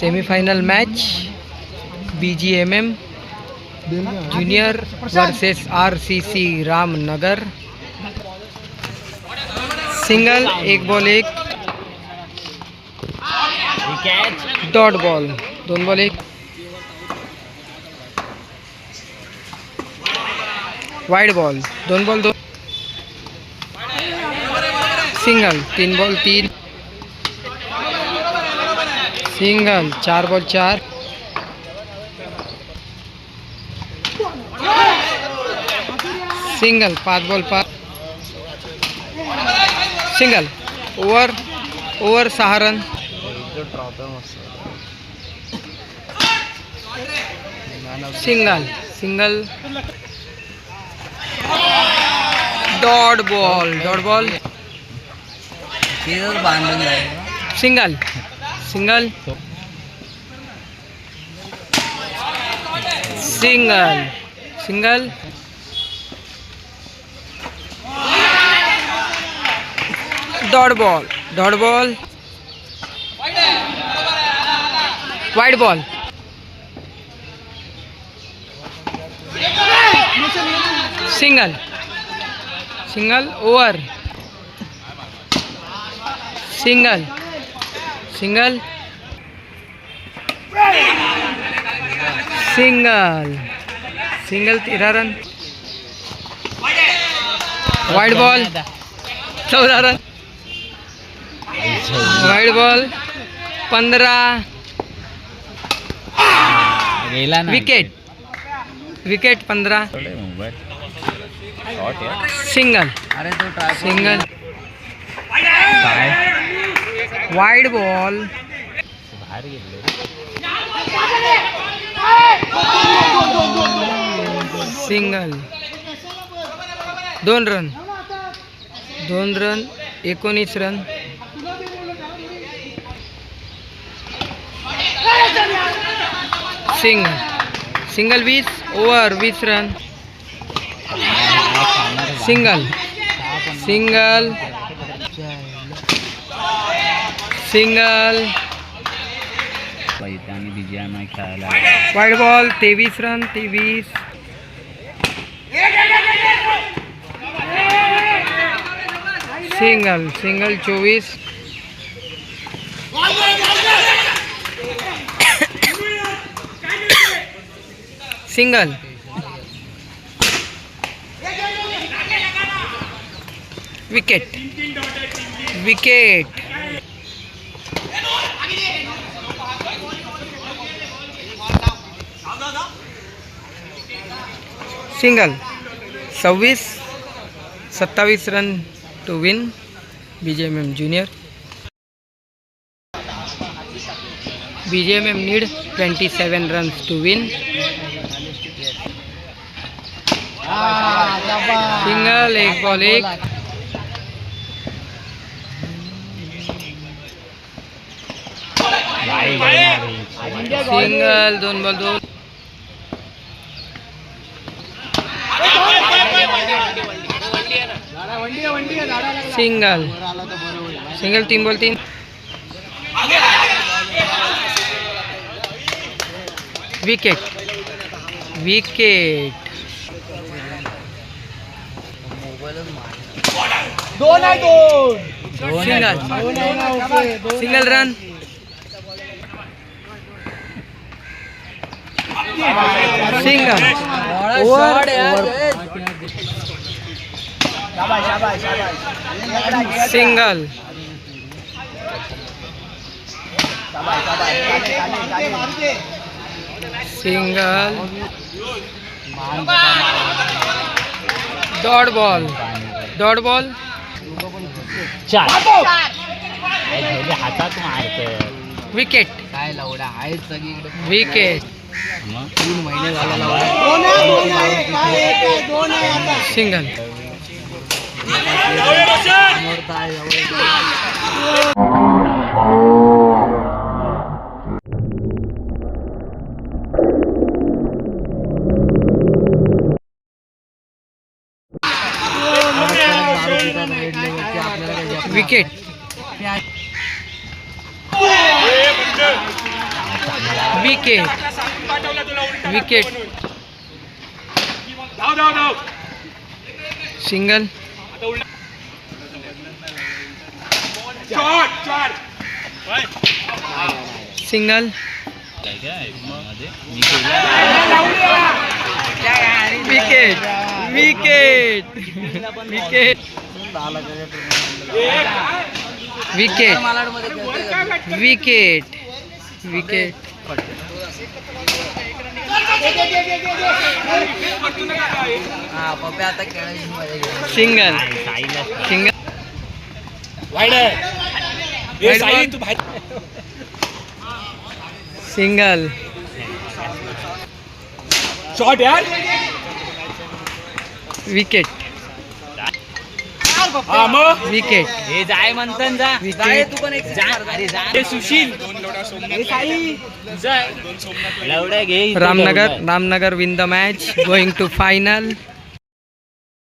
Semifinal match B G M M junior versus R C C Ramnagar. Single, एक ball, एक dot ball, दोन ball, एक wide ball, दोन ball, दो single, तीन बॉल, तीन सिंगल चार बॉल चार। सिंगल पाच बॉल पाच। सिंगल ओव्हर ओव्हर सहा run. Single single. Dot ball dot ball. Single. Single. Single. Single. Dot ball. Dot ball. Wide ball. Single. Single over. Single. Single. Single. Single तेरा run. Wide ball चौदा run. Wide ball ना। Wicket wicket आहे single अरे तो single wide ball single दोन run दोन run एकोणीस run single single वीस ओवर वीस run single single single wide ball तेवीस रन तेवीस सिंगल सिंगल चोवीस सिंगल विकेट विकेट। सिंगल सव्वीस सत्तावीस run to win B J M M junior B M M need twenty seven run to win single, एक ball एक। Single दोन ball दोन single single तीन बॉल तीन विकेट विकेट दोन single single run single. Over single. Single. Dot ball. Dot ball. चार. हातात मारत wicket. काय लावडा आहेत सगळीकडे. विकेट. तीन महिने single. Wicket wicket wicket single single wicket wicket wicket wicket wicket wicket हा पप्पे आता खेळायची मजा घे. सिंगल सिंगल सिंगल शॉट यार. विकेट हा मग? विकेट हे जाय म्हणतात जा. जाय तू पण एक जा. अरे जा. Sushil. Ramnagar. Ramnagar win the match going to final